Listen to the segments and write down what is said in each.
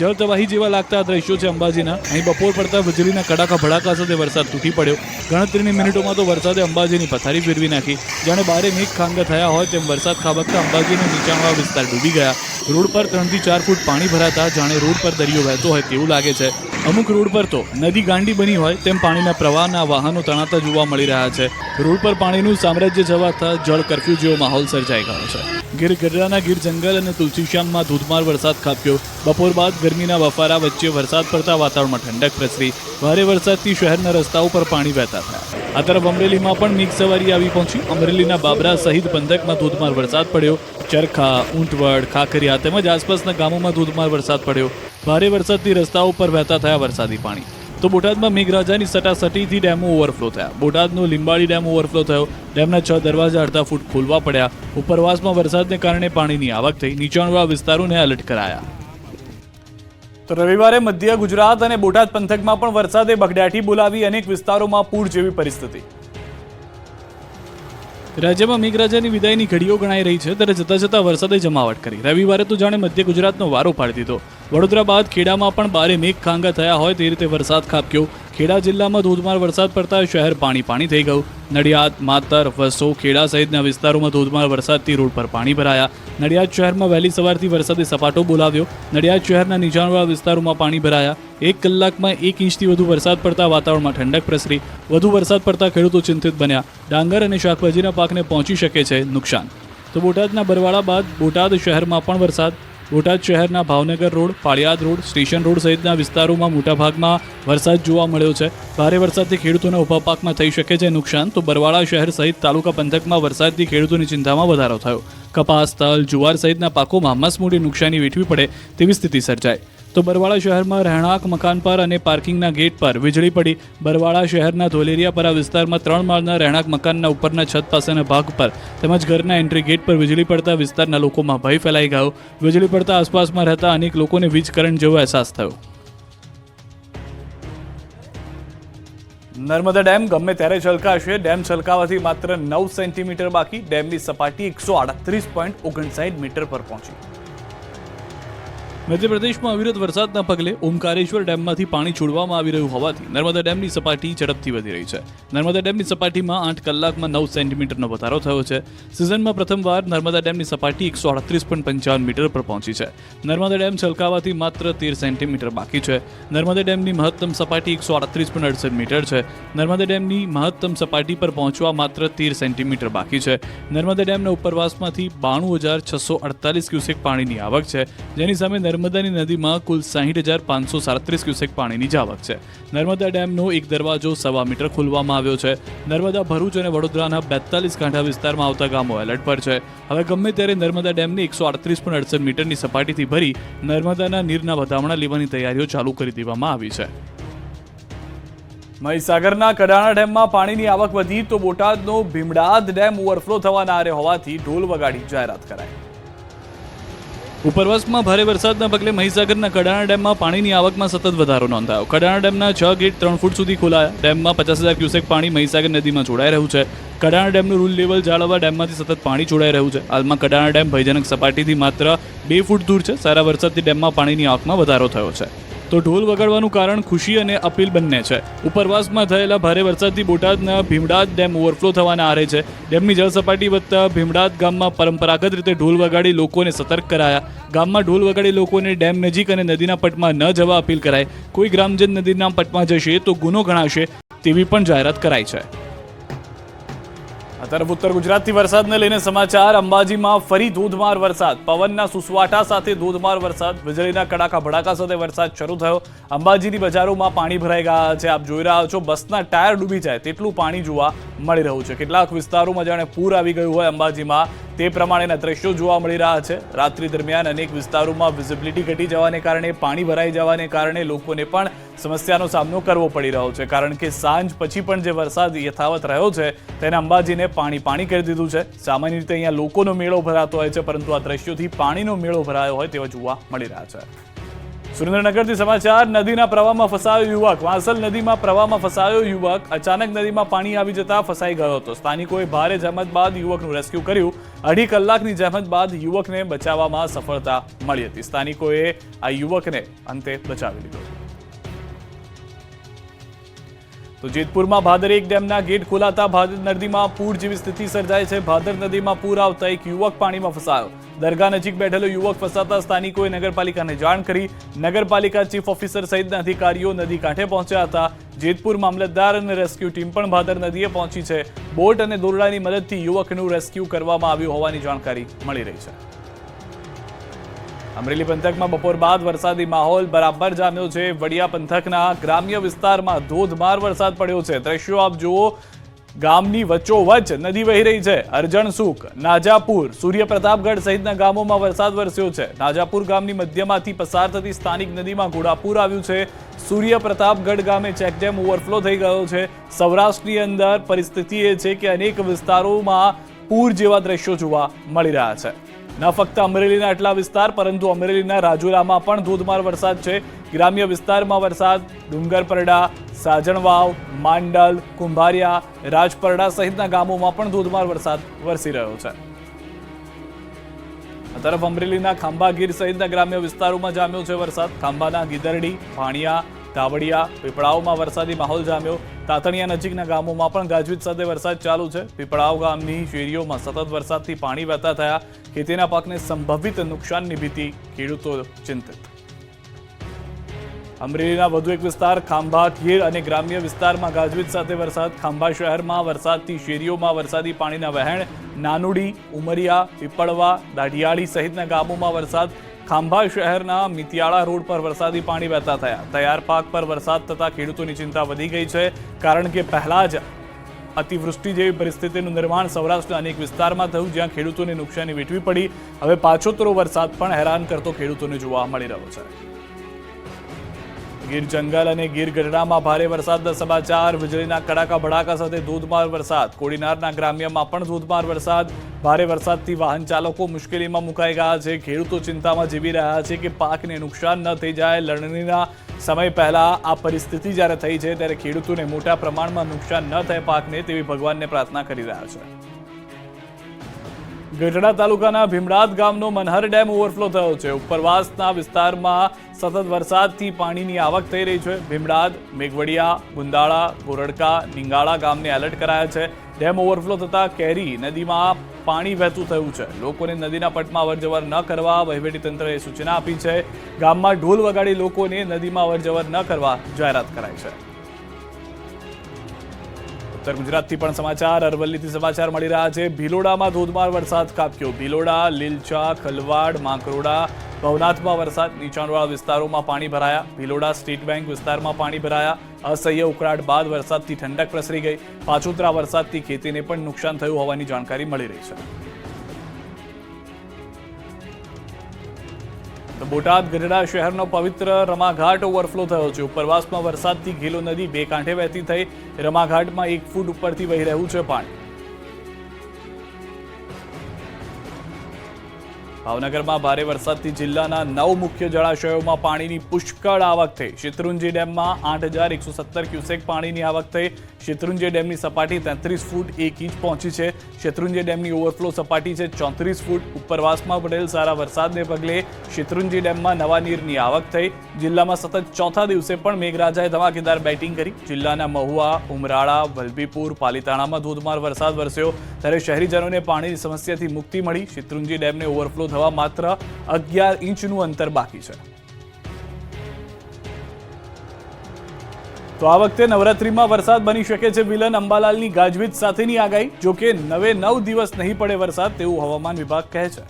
જળતવાહી જેવા લાગતા દ્રશ્યો છે અંબાજીના. અહીં બપોર પડતા વીજળીના કડાકા ભડાકા સાથે વરસાદ તૂટી પડ્યો. ગણતરીની મિનિટોમાં તો વરસાદે અંબાજીની પથારી ફેરવી નાખી. જાણે બારે મેઘ ખાંગા થયા હોય તેમ વરસાદ ખાબકતા અંબાજીનો નીચાણવાળા વિસ્તાર ડૂબી ગયા. રોડ પર ત્રણથી ચાર ફૂટ પાણી ભરાતા જાણે રોડ પર દરિયો વહેતો હોય તેવું લાગે છે. અમુક રોડ પર તો નદી ગાંડી બની હોય તેમ પાણીના પ્રવાહના વાહનો તણાતા જોવા મળી રહ્યા છે. રોડ પર પાણીનું સામ્રાજ્ય જવાતા જળ કરફ્યુ જેવો માહોલ સર્જાઈ ગયો છે. ગીર ગઢડાના ગીર જંગલ અને તુલસીશ્યામમાં ધોધમાર વરસાદ ખાબક્યો. બપોર બાદ ગરમીના બફારા વચ્ચે વરસાદ પડતા વાતાવરણમાં ઠંડક પ્રસરી. ભારે વરસાદથી શહેરના રસ્તાઓ પર પાણી વહેતા થયા. આ તરફ અમરેલીમાં પણ મેઘ સવારી આવી પહોંચી. અમરેલીના બાબરા સહિત પંથકમાં ધોધમાર વરસાદ પડ્યો. ચરખા, ઊંટવડ, ખાખરિયા તેમજ આસપાસના ગામોમાં ધોધમાર વરસાદ પડ્યો. ભારે વરસાદથી રસ્તાઓ પર વહેતા થયા વરસાદી પાણી. તો બોટાદમાં મેઘરાજાની સટાસટીથી ડેમો ઓવરફ્લો થયા. બોટાદનો લીંબાડી ડેમ ઓવરફ્લો થયો. ડેમના છ દરવાજા અડધા ફૂટ ખોલવા પડ્યા. ઉપરવાસમાં વરસાદને કારણે પાણીની આવક થઈ. નીચાણવાળા વિસ્તારોને એલર્ટ કરાયા. તો રવિવારે મધ્ય ગુજરાત અને બોટાદ પંથકમાં પણ વરસાદે બગડાટી બોલાવી અનેક વિસ્તારોમાં પૂર જેવી પરિસ્થિતિ. રાજ્યમાં મેઘરાજાની વિદાયની ઘડીઓ ગણાઈ રહી છે. ત્યારે જતા જતા વરસાદે જમાવટ કરી. રવિવારે તો જાણે મધ્ય ગુજરાતનો વારો પાડી દીધો. વડોદરા બાદ ખેડામાં પણ બારે મેઘ ખાંગા થયા હોય તે રીતે વરસાદ ખાબક્યો. ખેડા જિલ્લામાં ધોધમાર વરસાદ પડતા શહેર પાણી પાણી થઈ ગયું. નડિયાદ, માતર, વસો, ખેડા સહિતના વિસ્તારોમાં ધોધમાર વરસાદથી રોડ પર પાણી ભરાયા. નડિયાદ શહેરમાં વહેલી સવારથી વરસાદે સપાટો બોલાવ્યો. નડિયાદ શહેરના નીચાણવાળા વિસ્તારોમાં પાણી ભરાયા. એક કલાકમાં એક ઇંચથી વધુ વરસાદ પડતા વાતાવરણમાં ઠંડક પ્રસરી. વધુ વરસાદ પડતા ખેડૂતો ચિંતિત બન્યા. ડાંગર અને શાકભાજીના પાકને પહોંચી શકે છે નુકસાન. તો બોટાદના બરવાળા બાદ બોટાદ શહેરમાં પણ વરસાદ બોટાદ શહેરના Bhavnagar road, Paliyad road, station road સહિતના વિસ્તારોમાં મોટાભાગમાં વરસાદ જોવા મળ્યો છે. ભારે વરસાદથી ખેડૂતોના ઊભા પાકમાં થઈ શકે છે નુકસાન, તો બરવાળા શહેર સહિત તાલુકા પંથકમાં વરસાદથી ખેડૂતોની ચિંતામાં વધારો થયો. કપાસ, તલ, જુવાર સહિતના પાકોમાં મસમોટી નુકસાની વેઠવી પડે તેવી સ્થિતિ સર્જાઈ. તો બરવાળા શહેરમાં રહેણાંક, મકાન પર અને પાર્કિંગના ગેટ પર વીજળી પડી. બરવાળા શહેરના ધોલેરિયાપરા વિસ્તારમાં ત્રણ માળના રહેણાંક, મકાનના ઉપરના છત પાસેના ભાગ પર તેમજ ઘરના એન્ટ્રી ગેટ પર વીજળી પડતા વિસ્તારના લોકોમાં ભય ફેલાઈ ગયો. વીજળી પડતા આસપાસમાં રહેતા અનેક લોકોને વીજ કરંટ જેવો અહેસાસ થયો. નર્મદા ડેમ ગમે ત્યારે છલકાશે. ડેમ છલકાવાથી માત્ર નવ સેન્ટીમીટર બાકી. ડેમની સપાટી એકસો આડત્રીસ પોઈન્ટ ઓગણસાઠ મીટર પર પહોંચી. મધ્યપ્રદેશમાં અવિરત વરસાદના પગલે ઓમકારેશ્વર ડેમમાંથી પાણી છોડવામાં આવી રહ્યું હોવાથી નર્મદા ડેમની સપાટી ઝડપથી વધી રહી છે. નર્મદા ડેમની સપાટીમાં આઠ કલાકમાં નવ સેન્ટીમીટરનો વધારો થયો છે. સિઝનમાં પ્રથમવાર નર્મદા ડેમની સપાટી એકસો અડત્રીસ પોઈન્ટ પંચાવન મીટર પર પહોંચી છે. નર્મદા ડેમ છલકાવાથી માત્ર તેર સેન્ટીમીટર બાકી છે. નર્મદા ડેમની મહત્તમ સપાટી એકસો અડત્રીસ પોઈન્ટ અડસઠ મીટર છે. નર્મદા ડેમની મહત્તમ સપાટી પર પહોંચવા માત્ર તેર સેન્ટીમીટર બાકી છે. નર્મદા ડેમના ઉપરવાસમાંથી બાણું હજાર છસો અડતાલીસ ક્યુસેક પાણીની આવક છે. જેની સામે નર્મદાની નદીમાં કુલ સાહીઠ હજાર પાંચસો સાડત્રીસ ક્યુસેક પાણીની જાવક છે. નર્મદા ડેમનો એક દરવાજો સવા મીટર ખોલવામાં આવ્યો છે. નર્મદા ભરૂચ અને વડોદરાના બેતાલીસ કાંઠા વિસ્તારમાં આવતા ગામો એલર્ટ પર છે. હવે ગમે ત્યારે નર્મદા ડેમની એકસો આડત્રીસ પોઈન્ટ અડસઠ મીટરની સપાટીથી ભરી નર્મદાના નીરના વધામણા લેવાની તૈયારીઓ ચાલુ કરી દેવામાં આવી છે. મહીસાગરના કડાણા ડેમમાં પાણીની આવક વધી તો બોટાદનો ભીમડાદ ડેમ ઓવરફ્લો થવાના આરે હોવાથી ઢોલ વગાડી જાહેરાત કરાઈ. ઉપરવાસમાં ભારે વરસાદના પગલે મહીસાગરના કડાણા ડેમમાં પાણીની આવકમાં સતત વધારો નોંધાયો. કડાણા ડેમના છ ગેટ ત્રણ ફૂટ સુધી ખોલાયા. ડેમમાં પચાસ હજાર ક્યુસેક પાણી મહીસાગર નદીમાં જોડાઈ રહ્યું છે. કડાણા ડેમનું રૂલ લેવલ જાળવવા ડેમમાંથી સતત પાણી જોડાઈ રહ્યું છે. હાલમાં કડાણા ડેમ ભયજનક સપાટીથી માત્ર બે ફૂટ દૂર છે. સારા વરસાદથી ડેમમાં પાણીની આવકમાં વધારો થયો છે. તો ઢોલ વગાડવાનું કારણ ખુશી અને અપીલ બંને છે. ઉપરવાસમાં થયેલા ભારે વરસાદથી બોટાદના ભીમડાદ ડેમ ઓવરફ્લો થવાના આરે છે. ડેમની જળ સપાટી વધતા ભીમડાદ ગામમાં પરંપરાગત રીતે ઢોલ વગાડી લોકોને સતર્ક કરાયા. ગામમાં ઢોલ વગાડી લોકોને ડેમ નજીક અને નદીના પટમાં ન જવા અપીલ કરાય કોઈ ગ્રામજન નદીના પટમાં જશે તો ગુનો ગણાશે તેવી પણ જાહેરાત કરાઈ છે. તરફ ઉત્તર ગુજરાતથી વરસાદને લઈને સમાચાર. અંબાજીમાં ફરી ધોધમાર વરસાદ. પવનના સુસવાટા સાથે ધોધમાર વરસાદ. વીજળીના કડાકા ભડાકા સાથે વરસાદ શરૂ થયો. અંબાજીની બજારોમાં પાણી ભરાઈ ગયા છે. આપ જોઈ રહ્યા છો, બસના ટાયર ડૂબી જાય તેટલું પાણી જોવા મળી રહ્યું છે. કેટલાક વિસ્તારોમાં જાણે પૂર આવી ગયું હોય અંબાજીમાં. તે પ્રમાણેના દ્રશ્યો જોવા મળી રહ્યા છે. રાત્રિ દરમિયાન અનેક વિસ્તારોમાં વિઝિબિલિટી ઘટી જવાને કારણે, પાણી ભરાઈ જવાને કારણે લોકોને પણ સમસ્યાનો સામનો કરવો પડી રહ્યો છે. કારણ કે સાંજ પછી પણ જે વરસાદ યથાવત રહ્યો છે, તેને અંબાજીને પાણી પાણી કરી દીધું છે. સામાન્ય રીતે અહીંયા લોકોનો મેળો ભરાતો હોય છે, પરંતુ આ દ્રશ્યોથી પાણીનો મેળો ભરાયો હોય તેવા જોવા મળી રહ્યા છે. સુરેન્દ્રનગરથી સમાચાર, નદીના પ્રવાહમાં ફસાયો યુવક. વાંસલ નદીમાં પ્રવાહમાં ફસાયો યુવક. અચાનક નદીમાં પાણી આવી જતા ફસાઈ ગયો હતો. સ્થાનિકોએ ભારે જહેમત બાદ યુવકનું રેસ્ક્યુ કર્યું. અઢી કલાકની જહેમત બાદ યુવકને બચાવવામાં સફળતા મળી હતી. સ્થાનિકોએ આ યુવકને અંતે બચાવી લીધો તો જેતપુરમાં ભાદર એક ડેમના ગેટ ખોલાતા ભાદર નદીમાં પૂર જેવી સ્થિતિ સર્જાય છે. ભાદર નદીમાં પૂર આવતા એક યુવક પાણીમાં ફસાયો. દરગાહ નજીક બેઠેલો યુવક ફસાતા સ્થાનિકોએ નગરપાલિકાને જાણ કરી. નગરપાલિકા ચીફ ઓફિસર સહિતના અધિકારીઓ નદી કાંઠે પહોંચ્યા હતા. જેતપુર મામલતદાર અને રેસ્ક્યુ ટીમ પણ ભાદર નદીએ પહોંચી છે. બોટ અને દોરડાની મદદથી યુવકનું રેસ્ક્યુ કરવામાં આવ્યું હોવાની જાણકારી મળી રહી છે. અમરેલી પંથકમાં બપોર બાદ વરસાદી માહોલ બરાબર જામ્યો છે. વડિયા પંથકના ગ્રામ્ય વિસ્તારમાં ધોધમાર વરસાદ પડ્યો છે. દ્રશ્યો આપ જુઓ. ગામની વચ્ચોવચ્ચ નદી વહી રહી છે. અરજણસુખ નાજાપુર, સૂર્યપ્રતાપગઢ સહિતના ગામોમાં વરસાદ વરસ્યો છે. નાજાપુર ગામની મધ્યમાંથી પસાર થતી સ્થાનિક નદીમાં ઘોડાપુર આવ્યું છે. સૂર્યપ્રતાપગઢ ગામે ચેકડેમ ઓવરફ્લો થઈ ગયો છે. સૌરાષ્ટ્રની અંદર પરિસ્થિતિ એ છે કે અનેક વિસ્તારોમાં પૂર જેવા દ્રશ્યો જોવા મળી રહ્યા છે. ન ફક્ત અમરેલીના આટલા વિસ્તાર, પરંતુ અમરેલીના રાજુલામાં પણ ધોધમાર વરસાદ છે. ગ્રામ્ય વિસ્તારમાં વરસાદ, ડુંગરપરડા, સાજણવાવ, માંડલ, કુંભારિયા, રાજપરડા સહિતના ગામોમાં પણ ધોધમાર વરસાદ વરસી રહ્યો છે. આ તરફ અમરેલીના ખાંભા ગીર સહિતના ગ્રામ્ય વિસ્તારોમાં જામ્યો છે વરસાદ. ખાંભાના ગીદરડી, ભાણિયા, ધાવડિયા, પીપળાઓમાં વરસાદી માહોલ જામ્યો. તાતણિયા નજીકના ગામોમાં પણ ગાજવીજ સાથે વરસાદ ચાલુ છે. પીપળાવ ગામની શેરીઓમાં સતત વરસાદથી પાણી વહેતા થયા. ખેતીના પાકને સંભવિત નુકસાનની ભીતિ, ખેડૂતો ચિંતિત. અમરેલીના વધુ એક વિસ્તાર ખાંભા ગીર અને ગ્રામ્ય વિસ્તારમાં ગાજવીજ સાથે વરસાદ. ખાંભા શહેરમાં વરસાદથી શેરીઓમાં વરસાદી પાણીના વહેણ. નાનુડી, ઉમરિયા, પીપળવા, દાઢિયાળી સહિતના ગામોમાં વરસાદ. ખાંભા શહેરના મિતિયાળા રોડ પર વરસાદી પાણી વહેતા થયા. તૈયાર પાક પર વરસાદ થતાં ખેડૂતોની ચિંતા વધી ગઈ છે, કારણ કે પહેલા જ અતિવૃષ્ટિ જેવી પરિસ્થિતિનું નિર્માણ સૌરાષ્ટ્રના અનેક વિસ્તારમાં થયું, જ્યાં ખેડૂતોને નુકસાની વેઠવી પડી. હવે પાછોતરો વરસાદ પણ હેરાન કરતો ખેડૂતોને જોવા મળી રહ્યો છે. ગીર જંગલ અને ગીર ગઢડામાં ભારે વરસાદના સમાચાર, વીજળીના કડાકા ભડાકા સાથે ધોધમાર વરસાદ. કોડીનારના ગ્રામ્યમાં પણ ધોધમાર વરસાદ. ભારે વરસાદથી વાહન ચાલકો મુશ્કેલીમાં મુકાઈ ગયા છે. ખેડૂતો ચિંતામાં જીવી રહ્યા છે કે પાકને નુકસાન ન થઈ જાય. લણણીના સમય પહેલા આ પરિસ્થિતિ જ્યારે થઈ છે, ત્યારે ખેડૂતોને મોટા પ્રમાણમાં નુકસાન ન થાય પાકને, તેવી ભગવાનને પ્રાર્થના કરી રહ્યા છે. ગઢડા તાલુકાના ભીમરાદ ગામનો મનહર ડેમ ઓવરફ્લો થયો છે. ઉપરવાસના વિસ્તારમાં સતત વરસાદથી પાણીની આવક થઈ રહી છે. ભીમડાદ મેઘવડિયા ગુંદાળા ગોરડકા, નિંગાળા ગામને એલર્ટ કરાયા છે. ડેમ ઓવરફ્લો થતાં કેરી નદીમાં પાણી વહેતું થયું છે. લોકોને નદીના પટમાં અવરજવર ન કરવા વહીવટીતંત્રએ સૂચના આપી છે. ગામમાં ઢોલ વગાડી લોકોને નદીમાં અવરજવર ન કરવા જાહેરાત કરાઈ છે. ઉત્તર ગુજરાતથી પણ સમાચાર. અરવલ્લીથી સમાચાર મળી રહ્યા છે. ભિલોડામાં ધોધમાર વરસાદ કાપ્યો. ભિલોડા, લીલચા, ખલવાડ, માંકરોડા, ભવનાથમાં વરસાદ. નીચાણવાળા વિસ્તારોમાં પાણી ભરાયા. ભિલોડા સ્ટેટ બેંક વિસ્તારમાં પાણી ભરાયા. અસહ્ય ઉકળાટ બાદ વરસાદથી ઠંડક પ્રસરી ગઈ. પાછોતરા વરસાદથી ખેતીને પણ નુકસાન થયું હોવાની જાણકારી મળી રહી છે. બોટાદ ગઢડા શહેરનો પવિત્ર રમાઘાટ ઓવરફ્લો થયો છે. ઉપરવાસમાં વરસાદથી ઘેલો નદી બે કાંઠે વહેતી થઈ. રમાઘાટમાં એક ફૂટ ઉપરથી વહી રહ્યું છે પાણી. ભાવનગરમાં ભારે વરસાદથી જિલ્લાના નવ મુખ્ય જળાશયોમાં પાણીની પુષ્કળ આવક થઈ. શેત્રુંજી ડેમમાં આઠ હજાર એકસો સત્તર ક્યુસેક પાણીની આવક થઈ. શેત્રુંજી ડેમની સપાટી તેત્રીસ ફૂટ એક ઇંચ પહોંચી છે. શેત્રુંજી ડેમની ઓવરફ્લો સપાટી છે ચોત્રીસ ફૂટ. ઉપરવાસમાં પડેલ સારા વરસાદને પગલે શેત્રુંજી ડેમમાં નવા નીરની આવક થઈ. જિલ્લામાં સતત ચોથા દિવસે પણ મેઘરાજાએ ધમાકેદાર બેટિંગ કરી. જિલ્લાના મહુવા, ઉમરાળા, વલભીપુર, પાલીતાણામાં ધોધમાર વરસાદ વરસ્યો. ત્યારે શહેરીજનોને પાણીની સમસ્યાથી મુક્તિ મળી. શેત્રુંજી ડેમને ઓવરફ્લો થવા માત્ર અગિયાર ઇંચનું અંતર બાકી છે. તો આ વખતે નવરાત્રીમાં વરસાદ બની શકે છે વિલન અંબાલાલની ગાજવીજ સાથેની આગાહી જોકે નવે નવ દિવસ નહીં પડે વરસાદ તેવું હવામાન વિભાગ કહે છે.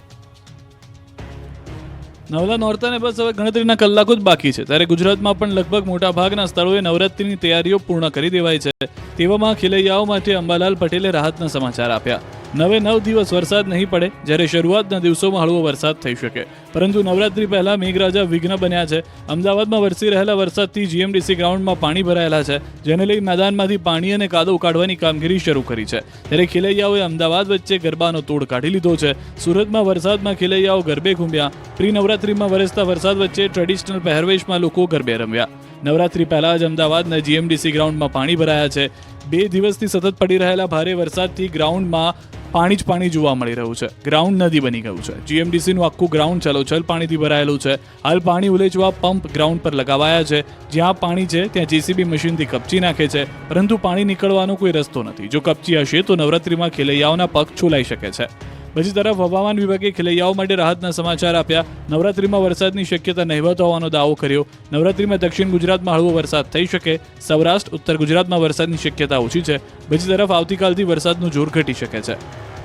નવલા નોરતાને બસ હવે ગણતરીના કલાકો જ બાકી છે. ત્યારે ગુજરાતમાં પણ લગભગ મોટા ભાગના સ્થળોએ નવરાત્રીની તૈયારીઓ પૂર્ણ કરી દેવાઈ છે. તેવામાં ખેલૈયાઓ માટે અંબાલાલ પટેલે રાહતના સમાચાર આપ્યા. નવે નવ દિવસ વરસાદ નહીં પડે, જ્યારે શરૂઆતના દિવસોમાં હળવો વરસાદ થઈ શકે. પરંતુ નવરાત્રી પહેલા મેઘરાજા વિઘ્ન બન્યા છે. અમદાવાદમાં વરસી રહેલા વરસાદથી જીએમડીસી ગ્રાઉન્ડમાં પાણી ભરાયેલા છે. જેને લઈ મેદાનમાંથી પાણી અને કાદવ કાઢવાની કામગીરી શરૂ કરી છે. ત્યારે ખેલૈયાઓએ અમદાવાદ વચ્ચે ગરબાનો તોડ કાઢી લીધો છે. સુરતમાં વરસાદમાં ખેલૈયાઓ ગરબે ઘૂમ્યા. પ્રી નવરાત્રીમાં વરસતા વરસાદ વચ્ચે ટ્રેડિશનલ પહેરવેશમાં લોકો ગરબે રમ્યા. નવરાત્રી પહેલા જ અમદાવાદના જીએમડીસી ગ્રાઉન્ડમાં પાણી ભરાયા છે. બે દિવસથી સતત પડી રહેલા ભારે વરસાદથી ગ્રાઉન્ડમાં પાણી જ પાણી જોવા મળી રહ્યું છે. ગ્રાઉન્ડ નદી બની ગયું છે. જીએમડીસીનું આખું ગ્રાઉન્ડ છલોછલ પાણીથી ભરાયેલું છે. હાલ પાણી ઉલેચવા પંપ ગ્રાઉન્ડ પર લગાવાયા છે. જ્યાં પાણી છે, ત્યાં જેસીબી મશીનથી કપચી નાખે છે. પરંતુ પાણી નીકળવાનો કોઈ રસ્તો નથી. જો કપચી હશે, તો નવરાત્રીમાં ખેલૈયાઓના પગ છોલાઈ શકે છે. બીજી તરફ હવામાન વિભાગે ખેલૈયાઓ માટે રાહતના સમાચાર આપ્યા. નવરાત્રીમાં વરસાદની શક્યતા નહિવત હોવાનો દાવો કર્યો. નવરાત્રીમાં દક્ષિણ ગુજરાતમાં હળવો વરસાદ થઈ શકે. સૌરાષ્ટ્ર, ઉત્તર ગુજરાતમાં વરસાદની શક્યતા ઓછી છે. બીજી તરફ આવતીકાલથી વરસાદનું જોર ઘટી શકે છે.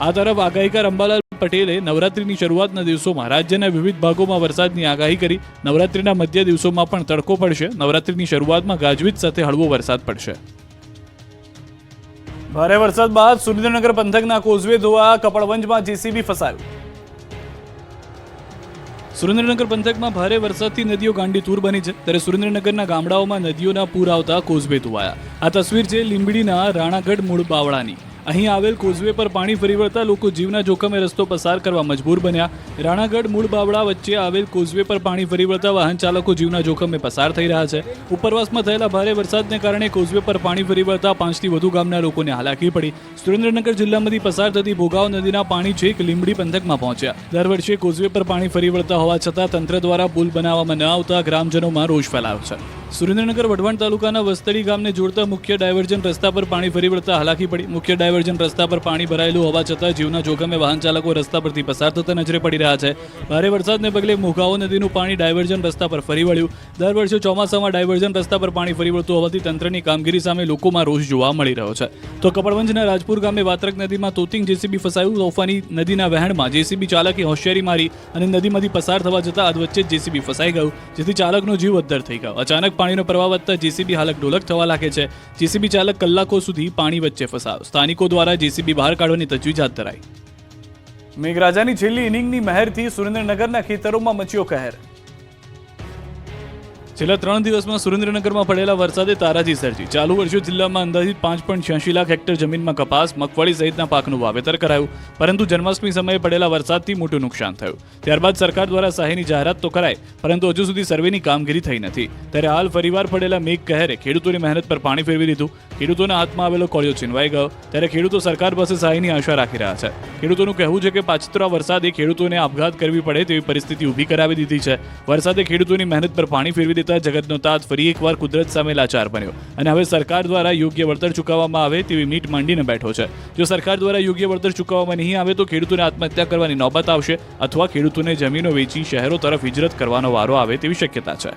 આ તરફ આગાહીકાર અંબાલાલ પટેલે નવરાત્રીની શરૂઆતના દિવસોમાં રાજ્યના વિવિધ ભાગોમાં વરસાદની આગાહી કરી. નવરાત્રીના મધ્ય દિવસોમાં પણ તડકો પડશે. નવરાત્રીની શરૂઆતમાં ગાજવીજ સાથે હળવો વરસાદ પડશે. ભારે વરસાદ બાદ સુરેન્દ્રનગર પંથકના કોઝવે ધોવા કપડવંજમાં જેસીબી ફસાયું. સુરેન્દ્રનગર પંથકમાં ભારે વરસાદથી નદીઓ ગાંડી તૂર બની છે. ત્યારે સુરેન્દ્રનગરના ગામડાઓમાં નદીઓના પૂર આવતા કોઝવે ધોવાયા. આ તસવીર છે લીંબડીના રાણાગઢ મૂળ બાવળાની. અહીં આવેલ કોઝવે પર પાણી ફરી વળતા લોકો જીવના જોખમે રસ્તો પસાર કરવા મજબૂર બન્યા. રાણાગઢ મૂળ બાવળા વચ્ચે આવેલ કોઝવે પર પાણી ફરી વળતા વાહન ચાલકો જીવના જોખમે પસાર થઈ રહ્યા છે. ઉપરવાસમાં થયેલા ભારે વરસાદને કારણે કોઝવે પર પાણી ફરી વળતા પાંચથી વધુ ગામના લોકોને હાલાકી પડી. સુરેન્દ્રનગર જિલ્લામાંથી પસાર થતી ભોગાવ નદીના પાણી છેક લીંબડી પંથકમાં પહોંચ્યા. દર વર્ષે કોઝવે પર પાણી ફરી વળતા હોવા છતાં તંત્ર દ્વારા પુલ બનાવવામાં ન આવતા ગ્રામજનોમાં રોષ ફેલાયો છે. સુરેન્દ્રનગર વઢવાણ તાલુકાના વસ્તડી ગામને જોડતા મુખ્ય ડાયવર્જન રસ્તા પર પાણી ફરી વળતા હાલાકી પડી. મુખ્ય ડાયવર્જન રસ્તા પર પાણી ભરાયેલું હોવા છતાં જીવના જોખમે વાહન ચાલકો રસ્તા પરથી પસાર થતા નજરે પડી રહ્યા છે. ભારે વરસાદને પગલે મુઘાઓ નદીનું પાણી ડાયવર્જન રસ્તા પર ફરી વળ્યું. દર વર્ષે ચોમાસામાં ડાયવર્જન રસ્તા પર પાણી ફરી વળતું હોવાથી તંત્રની કામગીરી સામે લોકોમાં રોષ જોવા મળી રહ્યો છે. તો કપડવંજના રાજપુર ગામે વાત્રક નદીમાં તોતિંગ જેસીબી ફસાયું. તોફાની નદીના વહેણમાં જેસીબી ચાલકે હોશિયારી મારી અને નદીમાંથી પસાર થવા જતાં અધવચ્ચે જેસીબી ફસાઈ ગયું, જેથી ચાલકનો જીવ અદ્ધર થઈ ગયો. અચાનક પાણીનો પ્રવાહ વધતા જેસીબી હાલક ડોલક થવા લાગે છે. જેસીબી ચાલક કલાકો સુધી પાણી વચ્ચે ફસાયો. સ્થાનિકો દ્વારા જેસીબી બહાર કાઢવાની તજવીજ હાથ ધરાઈ. મેઘરાજાની છેલ્લી ઇનિંગની મહેરથી સુરેન્દ્રનગરના ખેતરોમાં મચ્યો કહેર. છેલ્લા ત્રણ દિવસમાં સુરેન્દ્રનગરમાં પડેલા વરસાદે તારાજી સર્જી. ચાલુ વર્ષે જિલ્લામાં અંદાજિત પાંચ પોઈન્ટ છ્યાસી લાખ હેક્ટર જમીનમાં કપાસ, મગફળી સહિતના પાકનું વાવેતર કરાયું, પરંતુ જન્માષ્ટમી સમયે પડેલા વરસાદથી મોટું નુકસાન થયું. ત્યારબાદ સરકાર દ્વારા સહાયની જાહેરાત તો કરાય પરંતુ હજુ સુધી સર્વેની કામગીરી થઈ નથી. ત્યારે હાલ ફરીવાર પડેલા મેઘ કહેરે ખેડૂતોની મહેનત પર પાણી ફેરવી દીધું, ખેડૂતોના હાથમાં આવેલો કોળિયો છીનવાઈ ગયો, ત્યારે ખેડૂતો સરકાર પાસે સહાયની આશા રાખી રહ્યા છે. ખેડૂતોનું કહેવું છે કે પાછતરા વરસાદે ખેડૂતોને આપઘાત કરવી પડે તેવી પરિસ્થિતિ ઊભી કરાવી દીધી છે. વરસાદે ખેડૂતોની મહેનત પર પાણી ફેરવી દેતા જગતનો તાત ફરી એકવાર કુદરત સામે લાચાર બન્યો. અને હવે સરકાર દ્વારા યોગ્ય વળતર ચૂકવવામાં આવે તેવી મીટ માંડીને બેઠો છે. જો સરકાર દ્વારા યોગ્ય વળતર ચૂકવવામાં નહીં આવે તો ખેડૂતોને આત્મહત્યા કરવાની નોબત આવશે અથવા ખેડૂતોને જમીનો વેચી શહેરો તરફ હિજરત કરવાનો વારો આવે તેવી શક્યતા છે.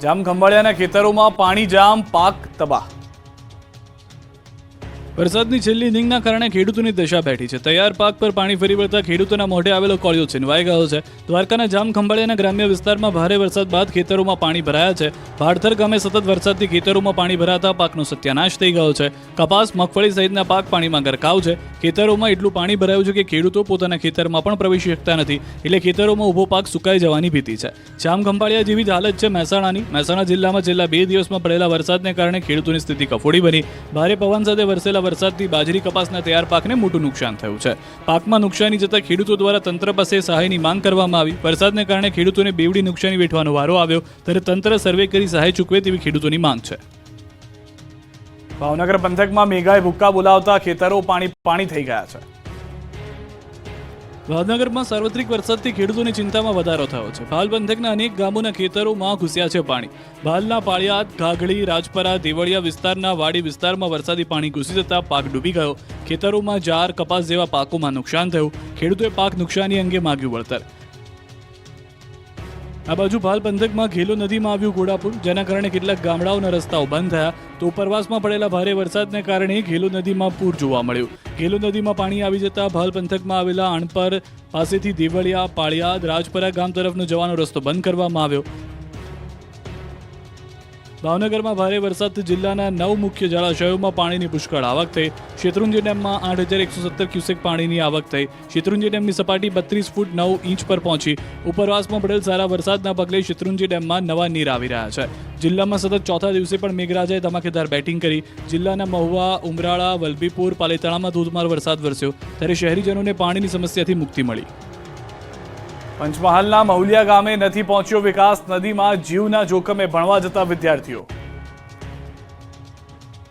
જામ ખંભાળિયાના ખેતરોમાં પાણી જામ, પાક તબાહ. વરસાદની છેલ્લી ઇનિંગના કારણે ખેડૂતોની દશા બેઠી છે. તૈયાર પાક પર પાણી ફરી વળતા ખેડૂતોના મોઢે આવેલો કોળિયો છીનવાઈ ગયો છે. દ્વારકાના જામ ખંભાળિયાના ગ્રામ્ય વિસ્તારમાં ભારે વરસાદ બાદ ખેતરોમાં પાણી ભરાયા છે. ભાડથર ગામે સતત વરસાદથી ખેતરોમાં પાણી ભરાતા પાકનો સત્યાનાશ થઈ ગયો છે. કપાસ, મગફળી સહિતના પાક પાણીમાં ગરકાવ છે. ખેતરોમાં એટલું પાણી ભરાયું છે કે ખેડૂતો પોતાના ખેતરમાં પણ પ્રવેશી શકતા નથી. એટલે ખેતરોમાં ઊભો પાક સુકાઈ જવાની ભીતિ છે. જામ ખંભાળિયા જેવી જ હાલત છે મહેસાણાની. મહેસાણા જિલ્લામાં છેલ્લા બે દિવસમાં પડેલા વરસાદને કારણે ખેડૂતોની સ્થિતિ કફોડી બની. ભારે પવન સાથે વરસેલા વરસાદથી બાજરી કપાસના તૈયાર પાકને મોટું નુકસાન થયું છે. પાકમાં નુકસાની જતા ખેડૂતો દ્વારા તંત્ર પાસે સહાયની માંગ કરવામાં આવી. વરસાદને કારણે ખેડૂતોને બેવડી નુકસાની વેઠવાનો વારો આવ્યો. ત્યારે તંત્ર સર્વે કરી સહાય ચૂકવે તેવી ખેડૂતોની માંગ છે. ભાવનગર પંથકમાં મેઘાએ ભૂક્કા બોલાવતા ખેતરો પાણી પાણી થઈ ગયા છે. ભાવનગરમાં સાર્વત્રિક વરસાદથી ખેડૂતોની ચિંતામાં વધારો થયો છે. ભાલ પંથકના અનેક ગામોના ખેતરોમાં ઘૂસ્યા છે પાણી. ભાલના પાળિયાદ ઘાઘડી રાજપરા, દેવળિયા વિસ્તારના વાડી વિસ્તારમાં વરસાદી પાણી ઘૂસી જતા પાક ડૂબી ગયો. ખેતરોમાં જાર, કપાસ જેવા પાકોમાં નુકસાન થયું. ખેડૂતોએ પાક નુકસાની અંગે માગ્યું વળતર. આ બાજુ ભાલ પંથકમાં ઘેલો નદીમાં આવ્યું ઘોડાપુર, જેના કારણે કેટલાક ગામડાઓના રસ્તાઓ બંધ થયા તો ઉપરવાસમાં પડેલા ભારે વરસાદને કારણે ઘેલો નદીમાં પૂર જોવા મળ્યું. ઘેલો નદીમાં પાણી આવી જતા ભાલ પંથકમાં આવેલા અણપર પાસેથી દેવળિયા, પાળિયાદ, રાજપરા ગામ તરફનો જવાનો રસ્તો બંધ કરવામાં આવ્યો. ભાવનગરમાં ભારે વરસાદથી જિલ્લાના નવ મુખ્ય જળાશયોમાં પાણીની પુષ્કળ આવક થઈ. શેત્રુંજી ડેમમાં આઠ હજાર એકસો સત્તર ક્યુસેક પાણીની આવક થઈ. શેત્રુંજી ડેમની સપાટી બત્રીસ ફૂટ નવ ઇંચ પર પહોંચી. ઉપરવાસમાં પડેલ સારા વરસાદના પગલે શેત્રુંજી ડેમમાં નવા નીર આવી રહ્યા છે. જિલ્લામાં સતત ચોથા દિવસે પણ મેઘરાજાએ ધમાકેદાર બેટિંગ કરી. જિલ્લાના મહુવા, ઉમરાળા, વલભીપુર, પાલીતાણામાં ધોધમાર વરસાદ વરસ્યો. ત્યારે શહેરીજનોને પાણીની સમસ્યાથી મુક્તિ મળી. પંચમહાલના મહુલિયા ગામે નથી પહોંચ્યો વિકાસ. નદીમાં જીવના જોખમે ભણવા જતા વિદ્યાર્થીઓ.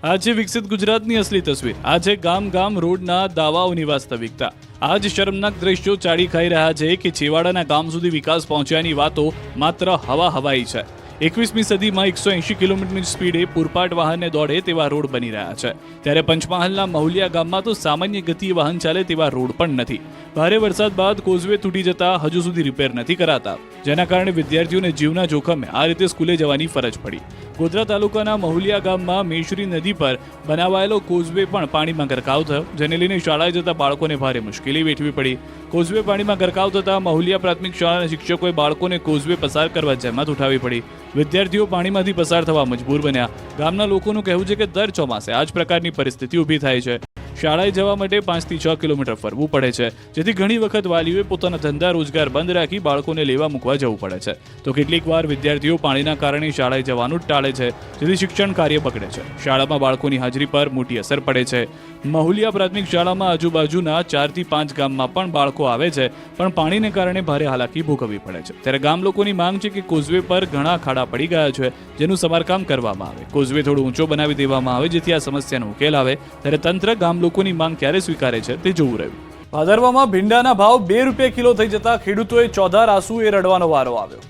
આ છે વિકસિત ગુજરાતની અસલી તસવીર. આ છે ગામ ગામ રોડના દાવાઓની વાસ્તવિકતા. આ જ શર્મનાક દ્રશ્યો ચાડી ખાઈ રહ્યા છે કે છેવાડાના ગામ સુધી વિકાસ પહોંચ્યાની વાતો માત્ર હવા હવાઈ છે. એકવીસમી સદીમાં એકસો એંશી કિલોમીટરની સ્પીડે પૂરપાટ વાહનને દોડે તેવા રોડ બની રહ્યા છે. ત્યારે પંચમહાલના મહુલિયા ગામમાં તો સામાન્ય ગતિએ વાહન ચાલે તેવા રોડ પણ નથી. ભારે વરસાદ બાદ કોઝવે તૂટી જતા હજુ સુધી રિપેર નથી કરાતા. જેના કારણે વિદ્યાર્થીઓને જીવના જોખમે આ રીતે સ્કૂલે જવાની ફરજ પડી. ગોધરા તાલુકાના મહુલિયા ગામમાં મેશરી નદી પર બનાવાયેલો કોઝવે પણ પાણીમાં ગરકાવ થયો. જેને લઈને શાળાએ જતા બાળકોને ભારે મુશ્કેલી વેઠવી પડી. કોઝવે પાણીમાં ગરકાવ થતા મહુલિયા પ્રાથમિક શાળાના શિક્ષકોએ બાળકોને કોઝવે પસાર કરવા જહેમત ઉઠાવી પડી. વિદ્યાર્થીઓ પાણીમાંથી પસાર થવા મજબૂર બન્યા. ગામના લોકોનું કહેવું છે કે દર ચોમાસે આ જ પ્રકારની પરિસ્થિતિ ઊભી થાય છે. શાળાએ જવા માટે પાંચથી છ કિલોમીટર ફરવું પડે છે. જેથી ઘણી વખત વાલીઓએ પોતાના ધંધા રોજગાર બંધ રાખી બાળકોને લેવા મૂકવા જવું પડે છે. તો કેટલીક વાર વિદ્યાર્થીઓ પાણીના કારણે શાળાએ જવાનું ટાળે છે. જેથી શિક્ષણ કાર્ય બગડે છે. શાળામાં બાળકોની હાજરી પર મોટી અસર પડે છે. મહુલિયા પ્રાથમિક શાળામાં આજુબાજુના ચારથી પાંચ ગામમાં પણ બાળકો આવે છે, પણ પાણીને કારણે ભારે હાલાકી ભોગવવી પડે છે. ત્યારે ગામ લોકોની માંગ છે કે કોઝવે પર ઘણા ખાડા પડી ગયા છે, જેનું સમારકામ કરવામાં આવે. કોઝવે થોડું ઊંચો બનાવી દેવામાં આવે, જેથી આ સમસ્યાનો ઉકેલ આવે. ત્યારે તંત્ર ગામ લોકોની માંગ ક્યારે સ્વીકારે છે તે જોવું રહ્યું. ભાદરવામાં ભીંડાના ભાવ બે રૂપિયા કિલો થઈ જતા ખેડૂતોએ ચોધાર આંસુ એ રડવાનો વારો આવ્યો.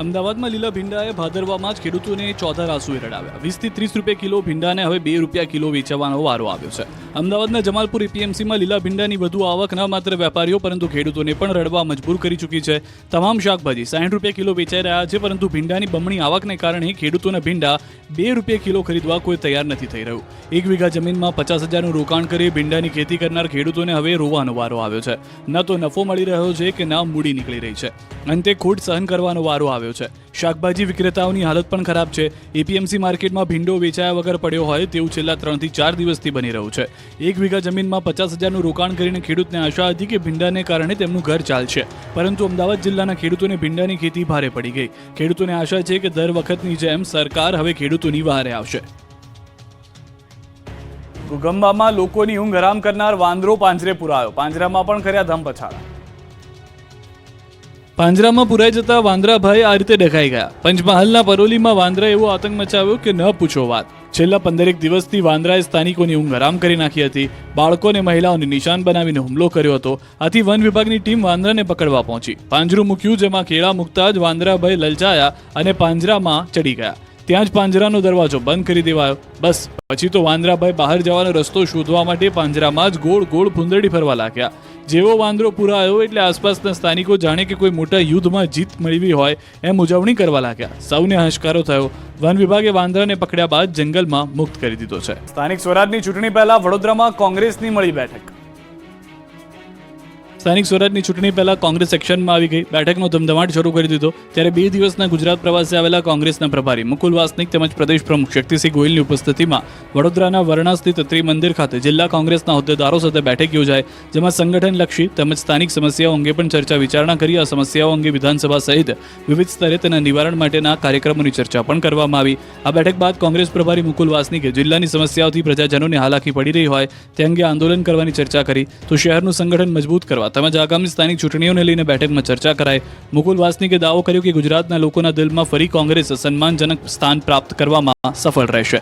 અમદાવાદમાં લીલા ભીંડાએ ભાદરવામાં જ ખેડૂતોને ચોથા રાસુએ રડાવ્યા. વીસથી ત્રીસ રૂપિયા કિલો ભીંડાને હવે બે રૂપિયા કિલો વેચવાનો વારો આવ્યો છે. અમદાવાદના જમાલપુર એપીએમસીમાં લીલા ભીંડાની વધુ આવક ન માત્ર વેપારીઓ, પરંતુ ખેડૂતોને પણ રડવા મજબૂર કરી ચૂકી છે. તમામ શાકભાજી સાઠ રૂપિયા કિલો વેચાઈ રહ્યા છે, પરંતુ ભીંડાની બમણી આવકને કારણે ખેડૂતોના ભીંડા બે રૂપિયા કિલો ખરીદવા કોઈ તૈયાર નથી થઈ રહ્યું. એક વીઘા જમીનમાં પચાસ હજારનું રોકાણ કરી ભીંડાની ખેતી કરનાર ખેડૂતોને હવે રોવાનો વારો આવ્યો છે. ન તો નફો મળી રહ્યો છે કે ન મૂડી નીકળી રહી છે. અંતે ખોટ સહન કરવાનો વારો આવ્યો છે. શાકભાજી વિક્રેતાઓની હાલત પણ ખરાબ છે. એપીએમસી માર્કેટમાં ભીંડો વેચાયા વગર પડ્યો હોય તેવું છેલ્લા ત્રણથી ચાર દિવસથી બની રહ્યું છે. એક વીઘા જમીનમાં પચાસ હજારનું રોકાણ કરીને ખેડૂતને આશા હતી કે ભીંડાને કારણે તેમનું ઘર ચાલશે. પરંતુ અમદાવાદ જિલ્લાના ખેડૂતોને ભીંડાની ખેતી ભારે પડી ગઈ. ખેડૂતોને આશા છે કે દર વખતની જેમ સરકાર હવે ખેડૂતોની વહારે આવશે. ગુગંબામાં લોકોની ઊંઘ હરામ કરનાર વાંદરો પાંજરે પુરાયો. પાંજરામાં પણ કર્યા ધમપછાડા પાંજરામાં પુરાઈ જતા વાંદરાભાઈ આ રીતે ડઘાઈ ગયા. પંચમહાલના પરોલીમાં વાંદરા એવો આતંક મચાવ્યો કે ન પૂછો વાત. છેલ્લા પંદરેક દિવસથી વાંદરાએ સ્થાનિકોની ઊંઘ હરામ કરી નાખી હતી. બાળકોને મહિલાઓને નિશાન બનાવીને હુમલો કર્યો હતો. આથી વન વિભાગની ટીમ વાંદરાને પકડવા પહોંચી. પાંજરું મૂક્યું, જેમાં કેળા મૂકતા જ વાંદરાભાઈ લલચાયા અને પાંજરામાં ચડી ગયા. ત્યાં જ પાંજરાનો દરવાજો બંધ કરી દેવાયો. બસ, પછી તો વાંદરાભાઈ બહાર જવાનો રસ્તો શોધવા માટે પાંજરામાં જ ગોળ ગોળ ભૂંદડી ફરવા લાગ્યા. જેવો વાંદરો પુરાયો એટલે આસપાસના સ્થાનિકો જાણે કે કોઈ મોટા યુદ્ધમાં જીત મેળવી હોય એમ ઉજવણી કરવા લાગ્યા. સૌને હંશકારો થયો. વન વિભાગે વાંદરાને પકડ્યા બાદ જંગલમાં મુક્ત કરી દીધો છે. સ્થાનિક સ્વરાજની ચૂંટણી પહેલા વડોદરામાં કોંગ્રેસની મળી બેઠક. સ્થાનિક સ્વરાજની ચૂંટણી પહેલા કોંગ્રેસ એક્શનમાં આવી ગઈ. બેઠકનો ધમધમાટ શરૂ કરી દીધો. ત્યારે બે દિવસના ગુજરાત પ્રવાસે આવેલા કોંગ્રેસના પ્રભારી મુકુલ વાસનિક તેમજ પ્રદેશ પ્રમુખ શક્તિસિંહ ગોયલની ઉપસ્થિતિમાં વડોદરાના વરણા સ્થિત ત્રિમંદિર ખાતે જિલ્લા કોંગ્રેસના હોદ્દેદારો સાથે બેઠક યોજાય જેમાં સંગઠનલક્ષી તેમજ સ્થાનિક સમસ્યાઓ અંગે પણ ચર્ચા વિચારણા કરી, આ સમસ્યાઓ અંગે વિધાનસભા સહિત વિવિધ સ્તરે તેના નિવારણ માટેના કાર્યક્રમોની ચર્ચા પણ કરવામાં આવી. આ બેઠક બાદ કોંગ્રેસ પ્રભારી મુકુલ વાસનિકે જિલ્લાની સમસ્યાઓથી પ્રજાજનોને હાલાકી પડી રહી હોય તે અંગે આંદોલન કરવાની ચર્ચા કરી. તો શહેરનું સંગઠન મજબૂત કરવા તેમજ આગામી સ્થાનિક ચૂંટણીઓને લઈને બેઠકમાં ચર્ચા કરાઈ. મુકુલ વાસનિકે દાવો કર્યો કે ગુજરાતના લોકોના દિલમાં ફરી કોંગ્રેસ સન્માનજનક સ્થાન પ્રાપ્ત કરવામાં સફળ રહેશે.